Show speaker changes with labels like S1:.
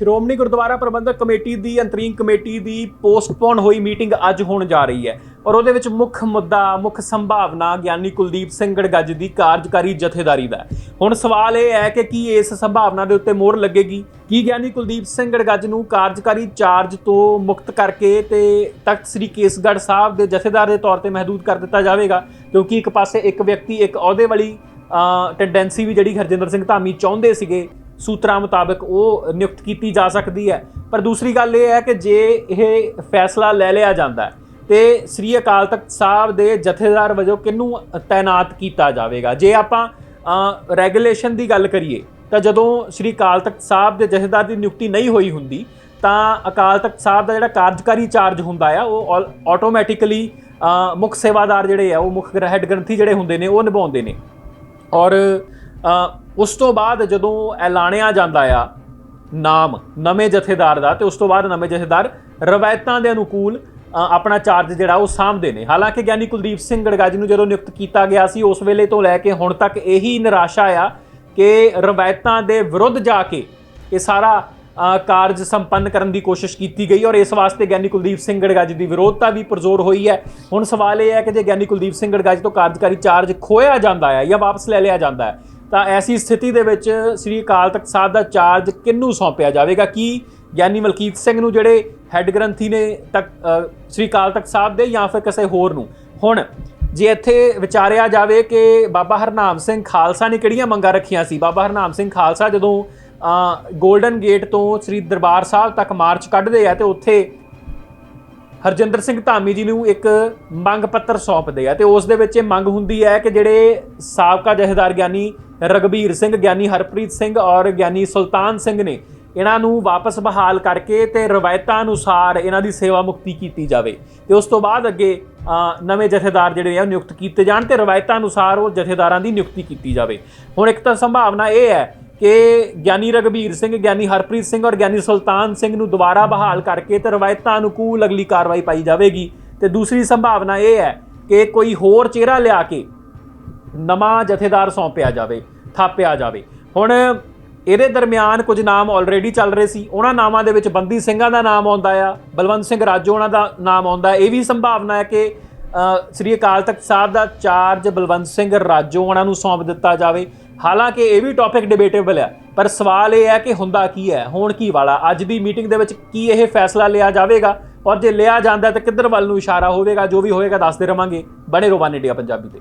S1: ਸ਼੍ਰੋਮਣੀ ਗੁਰਦੁਆਰਾ ਪ੍ਰਬੰਧਕ committee ਦੀ, interim committee ਦੀ postpone ਹੋਈ ਮੀਟਿੰਗ ਅੱਜ ਹੋਣ ਜਾ ਰਹੀ ਹੈ। ਔਰ ਉਹਦੇ ਵਿੱਚ ਮੁੱਖ ਮੁੱਦਾ, ਮੁੱਖ ਸੰਭਾਵਨਾ ਗਿਆਨੀ ਕੁਲਦੀਪ ਸਿੰਘ ਗੜਗੱਜ ਦੀ ਕਾਰਜਕਾਰੀ ਜਥੇਦਾਰੀ ਦਾ ਹੁਣ ਸਵਾਲ ਇਹ ਹੈ ਕਿ ਕੀ ਇਸ ਸੰਭਾਵਨਾ ਦੇ ਉੱਤੇ ਮੋਹਰ ਲੱਗੇਗੀ? ਕੀ ਗਿਆਨੀ ਕੁਲਦੀਪ ਸਿੰਘ ਗੜਗੱਜ ਨੂੰ ਕਾਰਜਕਾਰੀ ਚਾਰਜ ਤੋਂ ਮੁਕਤ ਕਰਕੇ ਤੇ ਤਖਤ ਸ੍ਰੀ ਕੇਸਗੜ੍ਹ ਸਾਹਿਬ ਦੇ ਜਥੇਦਾਰ ਦੇ ਤੌਰ ਤੇ ਮਹਿਦੂਦ ਕਰ ਦਿੱਤਾ ਜਾਵੇਗਾ? ਕਿਉਂਕਿ ਇੱਕ ਪਾਸੇ ਇੱਕ ਵਿਅਕਤੀ, ਇੱਕ ਅਹੁਦੇ ਵਾਲੀ ਟੈਂਡੈਂਸੀ ਵੀ ਜਿਹੜੀ ਹਰਜਿੰਦਰ ਸਿੰਘ ਧਾਮੀ ਚਾਹੁੰਦੇ ਸੀਗੇ ਸੂਤਰਾਂ ਮੁਤਾਬਕ ਉਹ ਨਿਯੁਕਤ ਕੀਤੀ ਜਾ ਸਕਦੀ ਹੈ। ਪਰ ਦੂਸਰੀ ਗੱਲ ਇਹ ਹੈ ਕਿ ਜੇ ਇਹ ਫੈਸਲਾ ਲੈ ਲਿਆ ਜਾਂਦਾ ਹੈ, ਤੇ ਸ੍ਰੀ ਅਕਾਲ ਤਖਤ ਸਾਹਿਬ ਦੇ ਜਥੇਦਾਰ ਵਜੋਂ ਕਿਹਨੂੰ ਤਾਇਨਾਤ ਕੀਤਾ ਜਾਵੇਗਾ? ਜੇ ਆਪਾਂ ਰੈਗੂਲੇਸ਼ਨ ਦੀ ਗੱਲ ਕਰੀਏ, ਤਾਂ ਜਦੋਂ ਸ੍ਰੀ ਅਕਾਲ ਤਖਤ ਸਾਹਿਬ ਦੇ ਜਥੇਦਾਰ ਦੀ ਨਿਯੁਕਤੀ ਨਹੀਂ ਹੋਈ ਹੁੰਦੀ, ਤਾਂ ਅਕਾਲ ਤਖਤ ਸਾਹਿਬ ਦਾ ਜਿਹੜਾ ਕਾਰਜਕਾਰੀ ਚਾਰਜ ਹੁੰਦਾ ਆ, ਉਹ ਆਟੋਮੈਟਿਕਲੀ ਮੁੱਖ ਸੇਵਾਦਾਰ ਜਿਹੜੇ ਆ, ਉਹ ਮੁੱਖ ਹੈੱਡ ਗ੍ਰੰਥੀ ਜਿਹੜੇ ਹੁੰਦੇ ਨੇ, ਉਹ ਨਿਭਾਉਂਦੇ ਨੇ। ਔਰ ਉਸ ਤੋਂ ਬਾਅਦ ਜਦੋਂ ਐਲਾਨਿਆ ਜਾਂਦਾ ਆ ਨਾਮ, ਨਵੇਂ ਜਥੇਦਾਰ ਦਾ, ਤੇ ਉਸ ਤੋਂ ਬਾਅਦ ਨਵੇਂ ਜਥੇਦਾਰ ਰਵਾਇਤਾਂ ਦੇ ਅਨੁਕੂਲ ਆਪਣਾ ਚਾਰਜ ਜਿਹੜਾ ਉਹ ਸਾਂਭਦੇ ਨੇ। ਹਾਲਾਂਕਿ ਗਿਆਨੀ ਕੁਲਦੀਪ ਸਿੰਘ ਗੜਗਾਜੀ ਨੂੰ ਜਦੋਂ ਨਿਯੁਕਤ ਕੀਤਾ ਗਿਆ ਸੀ, ਉਸ ਵੇਲੇ ਤੋਂ ਲੈ ਕੇ ਹੁਣ ਤੱਕ ਇਹੀ ਨਿਰਾਸ਼ਾ ਆ ਕਿ ਰਵਾਇਤਾਂ ਦੇ ਵਿਰੁੱਧ ਜਾ ਕੇ ਇਹ ਸਾਰਾ ਕਾਰਜ ਸੰਪੰਨ ਕਰਨ ਦੀ ਕੋਸ਼ਿਸ਼ ਕੀਤੀ ਗਈ ਔਰ ਇਸ ਵਾਸਤੇ ਗਿਆਨੀ ਕੁਲਦੀਪ ਸਿੰਘ ਗੜਗਾਜੀ ਦੀ ਵਿਰੋਧਤਾ ਵੀ ਪਰਜ਼ੋਰ ਹੋਈ ਹੈ। ਹੁਣ ਸਵਾਲ ਇਹ ਹੈ ਕਿ ਜੇ ਗਿਆਨੀ ਕੁਲਦੀਪ ਸਿੰਘ ਗੜਗੱਜ ਤੋਂ ਕਾਰਜਕਾਰੀ ਚਾਰਜ ਖੋਇਆ ਜਾਂਦਾ ਹੈ ਜਾਂ ਵਾਪਸ ਲੈ ਲਿਆ ਜਾਂਦਾ ਹੈ ਤਾਂ ਐਸੀ ਸਥਿਤੀ ਦੇ ਵਿੱਚ ਸ੍ਰੀ ਅਕਾਲ ਤਖਤ ਸਾਹਿਬ ਦਾ ਚਾਰਜ ਕਿਹਨੂੰ ਸੌਂਪਿਆ ਜਾਵੇਗਾ? ਕੀ ਗਿਆਨੀ ਮਲਕੀਤ ਸਿੰਘ ਨੂੰ ਜਿਹੜੇ ਹੈੱਡ ਗ੍ਰੰਥੀ ਨੇ ਤੱਕ ਸ੍ਰੀ ਅਕਾਲ ਤਖਤ ਸਾਹਿਬ ਦੇ ਜਾਂ ਫਿਰ ਕਿਸੇ ਹੋਰ ਨੂੰ? ਹੁਣ, ਜੇ ਇੱਥੇ ਵਿਚਾਰਿਆ ਜਾਵੇ ਕਿ ਬਾਬਾ ਹਰਨਾਮ ਸਿੰਘ ਖਾਲਸਾ ਨੇ ਕਿਹੜੀਆਂ ਮੰਗਾਂ ਰੱਖੀਆਂ ਸੀ? ਬਾਬਾ ਹਰਨਾਮ ਸਿੰਘ ਖਾਲਸਾ ਜਦੋਂ ਗੋਲਡਨ ਗੇਟ ਤੋਂ ਸ੍ਰੀ ਦਰਬਾਰ ਸਾਹਿਬ ਤੱਕ ਮਾਰਚ ਕੱਢਦੇ ਆ ਤੇ ਉੱਥੇ ਹਰਜਿੰਦਰ ਸਿੰਘ ਧਾਮੀ ਜੀ ਨੂੰ ਇੱਕ ਮੰਗ ਪੱਤਰ ਸੌਂਪਦੇ ਆ ਤੇ ਉਸ ਦੇ ਵਿੱਚ ਇਹ ਮੰਗ ਹੁੰਦੀ ਹੈ ਕਿ ਜਿਹੜੇ ਸਾਬਕਾ ਜਥੇਦਾਰ ਗਿਆਨੀ ਰਗਬੀਰ ਸਿੰਘ, ਗਿਆਨੀ ਹਰਪ੍ਰੀਤ ਸਿੰਘ ਔਰ ਗਿਆਨੀ ਸੁਲਤਾਨ ਸਿੰਘ ਨੇ ਇਹਨਾਂ ਨੂੰ ਵਾਪਸ ਬਹਾਲ ਕਰਕੇ ਤੇ ਰਵਾਇਤਾਂ ਅਨੁਸਾਰ ਇਹਨਾਂ ਦੀ ਸੇਵਾ ਮੁਕਤੀ ਕੀਤੀ ਜਾਵੇ। ਤੇ ਉਸ ਤੋਂ ਬਾਅਦ ਅੱਗੇ ਨਵੇਂ ਜਥੇਦਾਰ ਜਿਹੜੇ ਆ ਉਹ ਨਿਯੁਕਤ ਕੀਤੇ ਜਾਣ ਤੇ ਰਵਾਇਤਾਂ ਅਨੁਸਾਰ ਉਹ ਜਥੇਦਾਰਾਂ ਦੀ ਨਿਯੁਕਤੀ ਕੀਤੀ ਜਾਵੇ। ਹੁਣ ਇੱਕ ਤਾਂ ਸੰਭਾਵਨਾ ਇਹ ਹੈ ਕਿ ਗਿਆਨੀ ਰਗਬੀਰ ਸਿੰਘ, ਗਿਆਨੀ ਹਰਪ੍ਰੀਤ ਸਿੰਘ ਔਰ ਗਿਆਨੀ ਸੁਲਤਾਨ ਸਿੰਘ ਨੂੰ ਦੁਬਾਰਾ ਬਹਾਲ ਕਰਕੇ ਤੇ ਰਵਾਇਤਾਂ ਅਨੁਕੂਲ ਅਗਲੀ ਕਾਰਵਾਈ ਪਾਈ ਜਾਵੇਗੀ। ਤੇ ਦੂਸਰੀ ਸੰਭਾਵਨਾ ਇਹ ਹੈ ਕਿ ਕੋਈ ਹੋਰ ਚਿਹਰਾ ਲਿਆ ਕੇ ਨਵਾਂ ਜਥੇਦਾਰ ਸੌਂਪਿਆ ਜਾਵੇ। ਥਾਪਿਆ ਜਾਵੇ। ਹੁਣ ਇਹਦੇ ਦਰਮਿਆਨ ਕੁਝ ਨਾਮ ਆਲਰੇਡੀ ਚੱਲ ਰਹੇ ਸੀ। ਉਹਨਾਂ ਨਾਮਾਂ ਦੇ ਵਿੱਚ ਬੰਦੀ ਸਿੰਘਾਂ ਦਾ ਨਾਮ ਆਉਂਦਾ ਆ, ਬਲਵੰਤ ਸਿੰਘ ਰਾਜੋ ਉਹਨਾਂ ਦਾ ਨਾਮ ਆਉਂਦਾ। ਇਹ ਵੀ ਸੰਭਾਵਨਾ ਹੈ ਕਿ ਸ੍ਰੀ ਅਕਾਲ ਤਖਤ ਸਾਹਿਬ ਦਾ ਚਾਰਜ ਬਲਵੰਤ ਸਿੰਘ ਰਾਜੋ ਉਹਨਾਂ ਨੂੰ ਸੌਂਪ ਦਿੱਤਾ ਜਾਵੇ। ਹਾਲਾਂਕਿ ਇਹ ਵੀ ਟੌਪਿਕ ਡਿਬੇਟੇਬਲ ਹੈ ਪਰ ਸਵਾਲ ਇਹ ਹੈ ਕਿ ਹੁੰਦਾ ਕੀ ਹੈ, ਹੋਣ ਕੀ ਵਾਲਾ? ਅੱਜ ਦੀ ਮੀਟਿੰਗ ਦੇ ਵਿੱਚ ਕੀ ਇਹ ਫੈਸਲਾ ਲਿਆ ਜਾਵੇਗਾ? ਔਰ ਜੇ ਲਿਆ ਜਾਂਦਾ ਤਾਂ ਕਿੱਧਰ ਵੱਲ ਨੂੰ ਇਸ਼ਾਰਾ ਹੋਵੇਗਾ? ਜੋ ਵੀ ਹੋਵੇਗਾ, ਦੱਸਦੇ ਰਵਾਂਗੇ। ਬਣੇ ਰੋਵਾਨੇ ਇੰਡੀਆ ਪੰਜਾਬੀ ਤੇ।